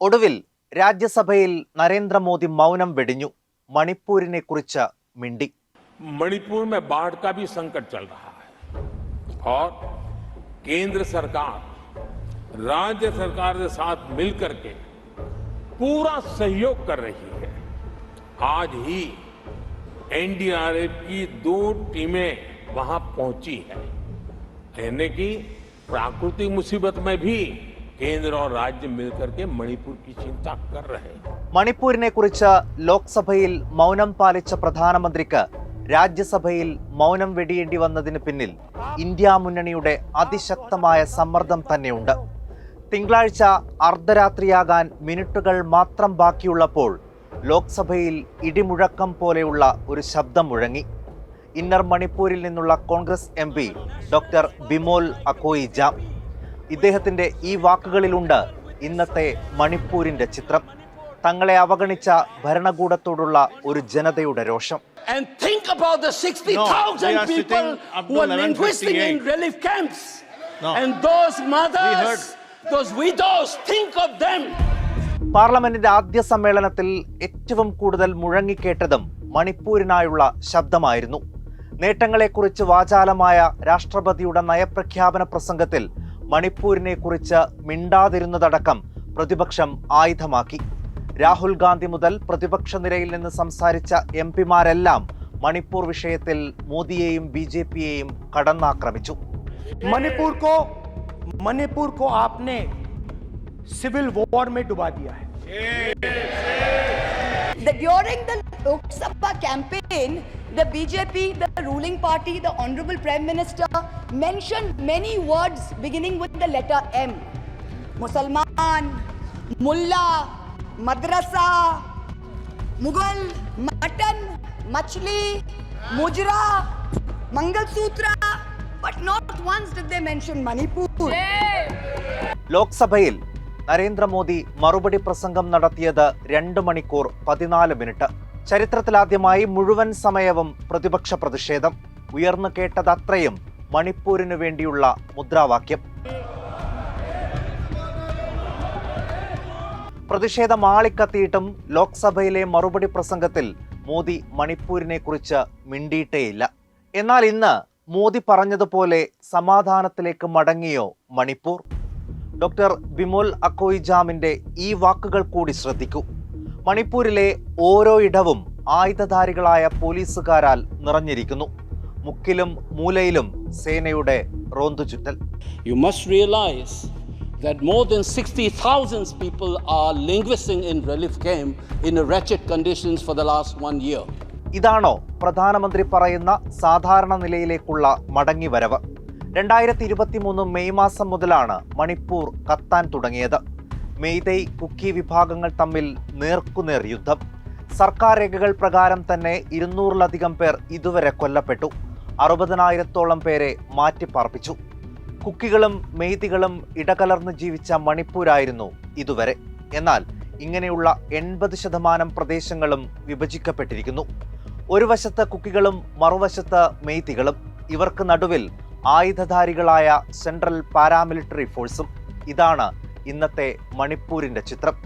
ഒടുവിൽ രാജ്യസഭയിൽ നരേന്ദ്രമോദി മൗനം വെടിഞ്ഞു മണിപ്പൂരിനെ കുറിച്ച് മിണ്ടി मणिपुर में बाढ़ का भी संकट चल रहा है और केंद्र सरकार राज्य सरकार के साथ मिलकर के पूरा सहयोग कर रही है आज ही एनडीआरएफ की दो टीमें वहां पहुंची है यानी कि प्राकृतिक मुसीबत में भी കേന്ദ്ര രാജ്യം മണിപ്പൂരിനെ കുറിച്ച് ലോക്സഭയിൽ മൗനം പാലിച്ച പ്രധാനമന്ത്രിക്ക് രാജ്യസഭയിൽ മൗനം വെടിയേണ്ടി വന്നതിന് പിന്നിൽ ഇന്ത്യ മുന്നണിയുടെ അതിശക്തമായ സമ്മർദ്ദം തന്നെയുണ്ട്. തിങ്കളാഴ്ച അർദ്ധരാത്രിയാകാൻ മിനിറ്റുകൾ മാത്രം ബാക്കിയുള്ളപ്പോൾ ലോക്സഭയിൽ ഇടിമുഴക്കം പോലെയുള്ള ഒരു ശബ്ദം മുഴങ്ങി. ഇന്നർ മണിപ്പൂരിൽ നിന്നുള്ള കോൺഗ്രസ് എം ഡോക്ടർ ബിമോൽ അക്കോയിജ ഇദ്ദേഹത്തിന്റെ ഈ വാക്കുകളിലുണ്ട് ഇന്നത്തെ മണിപ്പൂരിന്റെ ചിത്രം തങ്ങളെ അവഗണിച്ച ഭരണകൂടത്തോടുള്ള ഒരു ജനതയുടെ രോഷം and think about the 60,000 No, people who are linguistic in 11:58. relief camps. No. And those mothers, those widows, think of them. പാർലമെന്റിന്റെ ആദ്യ സമ്മേളനത്തിൽ ഏറ്റവും കൂടുതൽ മുഴങ്ങിക്കേട്ടതും മണിപ്പൂരിനായുള്ള ശബ്ദമായിരുന്നു നേട്ടങ്ങളെക്കുറിച്ച് വാചാലമായ രാഷ്ട്രപതിയുടെ നയപ്രഖ്യാപന പ്രസംഗത്തിൽ മണിപ്പൂരിനെ കുറിച്ച് മിണ്ടാതിരുന്നതടക്കം പ്രതിപക്ഷം ആയുധമാക്കി. രാഹുൽ ഗാന്ധി മുതൽ പ്രതിപക്ഷ നിരയിൽ നിന്ന് സംസാരിച്ച എം പിമാരെല്ലാം മണിപ്പൂർ വിഷയത്തിൽ മോദിയെയും ബി ജെ പിയെയും കടന്നാക്രമിച്ചു. മണിപ്പൂർ കോ മണിപ്പൂർ കോ ആപ്നെ സിവിൽ വോർ മേ ഡുബാ ദിയ ഹൈ. Lok Sabha campaign, the BJP, the ruling party, the Honorable Prime Minister mentioned many words beginning with the letter M. Musalman, Mullah, Madrasa, Mughal, Mutton, Machli, Mujra, Mangal Sutra, but not once did they mention Manipur. ലോക്സഭയിൽ നരേന്ദ്രമോദി മറുപടി പ്രസംഗം നടത്തിയത് രണ്ട് മണിക്കൂർ പതിനാല് minute ചരിത്രത്തിലാദ്യമായി മുഴുവൻ സമയവും പ്രതിപക്ഷ പ്രതിഷേധം. ഉയർന്നു കേട്ടതത്രയും മണിപ്പൂരിനു വേണ്ടിയുള്ള മുദ്രാവാക്യം. പ്രതിഷേധം ആളിക്കത്തിയിട്ടും ലോക്സഭയിലെ മറുപടി പ്രസംഗത്തിൽ മോദി മണിപ്പൂരിനെ കുറിച്ച് മിണ്ടിയിട്ടേയില്ല. എന്നാൽ ഇന്ന് മോദി പറഞ്ഞതുപോലെ സമാധാനത്തിലേക്ക് മടങ്ങിയോ മണിപ്പൂർ? ഡോക്ടർ ബിമോൽ അക്കോയിജാമിന്റെ ഈ വാക്കുകൾ കൂടി ശ്രദ്ധിക്കൂ. മണിപ്പൂരിലെ ഓരോ ഇടവും ആയുധധാരികളായ പോലീസുകാരാൽ നിറഞ്ഞിരിക്കുന്നു. മുക്കിലും മൂലയിലും സേനയുടെ റോന്തുചുറ്റൽ You must realize that more than 60,000 people are linguisting in relief camp in wretched conditions for the last one year. ഇതാണോ പ്രധാനമന്ത്രി പറയുന്ന സാധാരണ നിലയിലേക്കുള്ള മടങ്ങിവരവ്? രണ്ടായിരത്തി ഇരുപത്തി മൂന്ന് മെയ് മാസം മുതലാണ് മണിപ്പൂർ കത്താൻ തുടങ്ങിയത്. മെയ്തൈ കുക്കി വിഭാഗങ്ങൾ തമ്മിൽ നേർക്കുനേർ യുദ്ധം. സർക്കാർ രേഖകൾ പ്രകാരം തന്നെ ഇരുന്നൂറിലധികം പേർ ഇതുവരെ കൊല്ലപ്പെട്ടു. അറുപതിനായിരത്തോളം പേരെ മാറ്റിപ്പാർപ്പിച്ചു. കുക്കികളും മെയ്തികളും ഇടകലർന്ന് ജീവിച്ച മണിപ്പൂരായിരുന്നു ഇതുവരെ. എന്നാൽ ഇങ്ങനെയുള്ള എൺപത് ശതമാനം പ്രദേശങ്ങളും വിഭജിക്കപ്പെട്ടിരിക്കുന്നു. ഒരു വശത്ത് കുക്കികളും മറുവശത്ത് മെയ്തികളും ഇവർക്ക് നടുവിൽ ആയുധധാരികളായ സെൻട്രൽ പാരാമിലിറ്ററി ഫോഴ്സും. ഇതാണ് ഇന്നത്തെ മണിപ്പൂരിന്റെ ചിത്രം.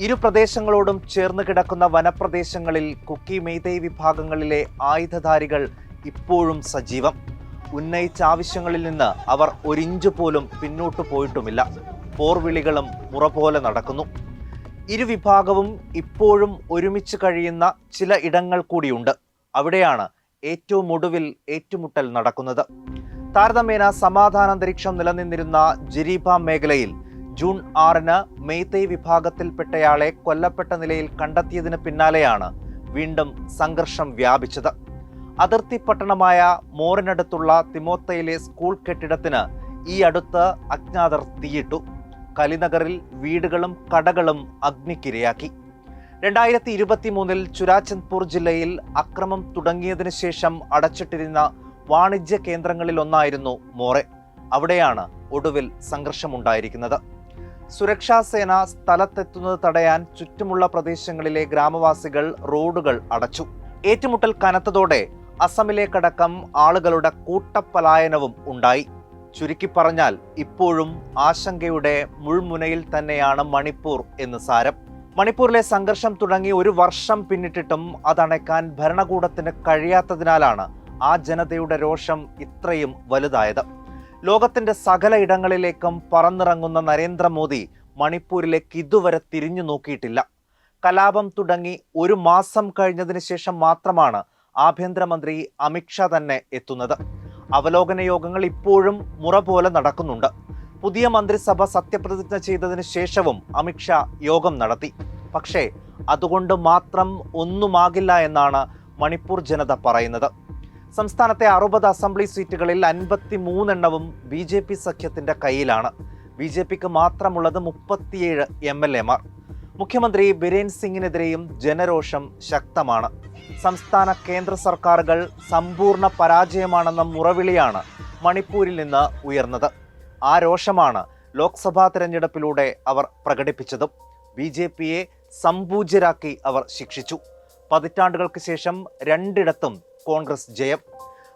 ഇരു പ്രദേശങ്ങളോടും ചേർന്ന് കിടക്കുന്ന വനപ്രദേശങ്ങളിൽ കുക്കി മെയ്തൈ വിഭാഗങ്ങളിലെ ആയുധധാരികൾ ഇപ്പോഴും സജീവം. ഉന്നയിച്ച ആവശ്യങ്ങളിൽ നിന്ന് അവർ ഒരിഞ്ചു പോലും പിന്നോട്ടു പോയിട്ടുമില്ല. പോർവിളികളും മുറ പോലെ നടക്കുന്നു ഇരുവിഭാഗവും ഇപ്പോഴും ഒരുമിച്ച് കഴിയുന്ന ചില ഇടങ്ങൾ കൂടിയുണ്ട്. അവിടെയാണ് ഏറ്റവും ഒടുവിൽ ഏറ്റുമുട്ടൽ നടക്കുന്നത്. താരതമ്യേന സമാധാനാന്തരീക്ഷം നിലനിന്നിരുന്ന ജരീബ മേഖലയിൽ ജൂൺ ആറിന് മെയ്തൈ വിഭാഗത്തിൽപ്പെട്ടയാളെ കൊല്ലപ്പെട്ട നിലയിൽ കണ്ടെത്തിയതിന് പിന്നാലെയാണ് വീണ്ടും സംഘർഷം വ്യാപിച്ചത്. അതിർത്തി പട്ടണമായ മോറിനടുത്തുള്ള തിമോത്തയിലെ സ്കൂൾ കെട്ടിടത്തിന് ഈ അടുത്ത് അജ്ഞാതർ തീയിട്ടു. കലിനഗറിൽ വീടുകളും കടകളും അഗ്നിക്കിരയാക്കി. രണ്ടായിരത്തി ഇരുപത്തി മൂന്നിൽ ചുരാചന്ദ്പൂർ ജില്ലയിൽ അക്രമം തുടങ്ങിയതിനു ശേഷം അടച്ചിട്ടിരുന്ന വാണിജ്യ കേന്ദ്രങ്ങളിലൊന്നായിരുന്നു മോറെ. അവിടെയാണ് ഒടുവിൽ സംഘർഷമുണ്ടായിരിക്കുന്നത്. സുരക്ഷാ സേന സ്ഥലത്തെത്തുന്നത് തടയാൻ ചുറ്റുമുള്ള പ്രദേശങ്ങളിലെ ഗ്രാമവാസികൾ റോഡുകൾ അടച്ചു. ഏറ്റുമുട്ടൽ കനത്തതോടെ അസമിലേക്കടക്കം ആളുകളുടെ കൂട്ടപ്പലായനവും ഉണ്ടായി. ചുരുക്കി പറഞ്ഞാൽ ഇപ്പോഴും ആശങ്കയുടെ മുൾമുനയിൽ തന്നെയാണ് മണിപ്പൂർ എന്ന് സാരം. മണിപ്പൂരിലെ സംഘർഷം തുടങ്ങി ഒരു വർഷം പിന്നിട്ടിട്ടും അതണയ്ക്കാൻ ഭരണകൂടത്തിന് കഴിയാത്തതിനാലാണ് ആ ജനതയുടെ രോഷം ഇത്രയും വലുതായത്. ലോകത്തിന്റെ സകല ഇടങ്ങളിലേക്കും പറന്നിറങ്ങുന്ന നരേന്ദ്രമോദി മണിപ്പൂരിലേക്ക് ഇതുവരെ തിരിഞ്ഞു നോക്കിയിട്ടില്ല. കലാപം തുടങ്ങി ഒരു മാസം കഴിഞ്ഞതിന് ശേഷം മാത്രമാണ് ആഭ്യന്തരമന്ത്രി അമിത്ഷാ തന്നെ എത്തുന്നത്. അവലോകന യോഗങ്ങൾ ഇപ്പോഴും മുറ പോലെ നടക്കുന്നുണ്ട്. പുതിയ മന്ത്രിസഭ സത്യപ്രതിജ്ഞ ചെയ്തതിന് ശേഷവും അമിത്ഷാ യോഗം നടത്തി. പക്ഷേ അതുകൊണ്ട് മാത്രം ഒന്നുമാകില്ല എന്നാണ് മണിപ്പൂർ ജനത പറയുന്നത്. സംസ്ഥാനത്തെ അറുപത് അസംബ്ലി സീറ്റുകളിൽ അൻപത്തി മൂന്നെണ്ണവും ബി ജെ പി സഖ്യത്തിന്റെ കയ്യിലാണ്. ബി ജെ പിക്ക് മാത്രമുള്ളത് മുപ്പത്തിയേഴ് എം എൽ എമാർ മുഖ്യമന്ത്രി ബിരേൻ സിംഗിനെതിരെയും ജനരോഷം ശക്തമാണ്. സംസ്ഥാന കേന്ദ്ര സർക്കാരുകൾ സമ്പൂർണ പരാജയമാണെന്ന മുറവിളിയാണ് മണിപ്പൂരിൽ നിന്ന് ഉയർന്നത്. ആ രോഷമാണ് ലോക്സഭാ തെരഞ്ഞെടുപ്പിലൂടെ അവർ പ്രകടിപ്പിച്ചതും. ബി ജെ പിയെ സമ്പൂജ്യരാക്കി അവർ ശിക്ഷിച്ചു. പതിറ്റാണ്ടുകൾക്ക് ശേഷം രണ്ടിടത്തും കോൺഗ്രസ് ജയം.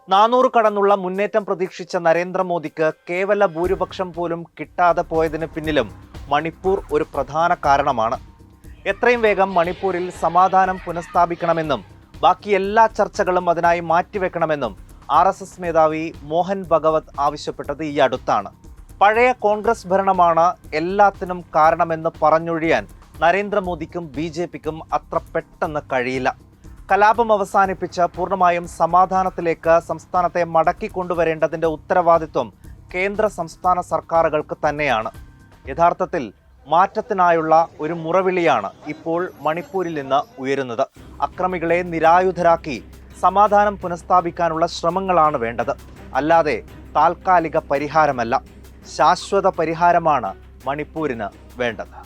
നാനൂറ് കടന്നുള്ള മുന്നേറ്റം പ്രതീക്ഷിച്ച നരേന്ദ്രമോദിക്ക് കേവല ഭൂരിപക്ഷം പോലും കിട്ടാതെ പോയതിന് പിന്നിലും മണിപ്പൂർ ഒരു പ്രധാന കാരണമാണ്. എത്രയും വേഗം മണിപ്പൂരിൽ സമാധാനം പുനഃസ്ഥാപിക്കണമെന്നും ബാക്കി എല്ലാ ചർച്ചകളും അതിനായി മാറ്റിവെക്കണമെന്നും ആർ എസ് എസ് മേധാവി മോഹൻ ഭഗവത് ആവശ്യപ്പെട്ടത് ഈ അടുത്താണ്. പഴയ കോൺഗ്രസ് ഭരണമാണ് എല്ലാത്തിനും കാരണമെന്ന് പറഞ്ഞൊഴിയാൻ നരേന്ദ്രമോദിക്കും ബി ജെ പിക്കും അത്ര പെട്ടെന്ന് കഴിയില്ല. കലാപം അവസാനിപ്പിച്ച് പൂർണമായും സമാധാനത്തിലേക്ക് സംസ്ഥാനത്തെ മടക്കി കൊണ്ടുവരേണ്ടതിന്റെ ഉത്തരവാദിത്വം കേന്ദ്ര സംസ്ഥാന സർക്കാരുകൾക്ക് തന്നെയാണ്. യഥാർത്ഥത്തിൽ മാറ്റത്തിനായുള്ള ഒരു മുറവിളിയാണ് ഇപ്പോൾ മണിപ്പൂരിൽ നിന്ന് ഉയരുന്നത്. അക്രമികളെ നിരായുധരാക്കി സമാധാനം പുനഃസ്ഥാപിക്കാനുള്ള ശ്രമങ്ങളാണ് വേണ്ടത്. അല്ലാതെ താൽക്കാലിക പരിഹാരമല്ല ശാശ്വത പരിഹാരമാണ് മണിപ്പൂരിന് വേണ്ടത്.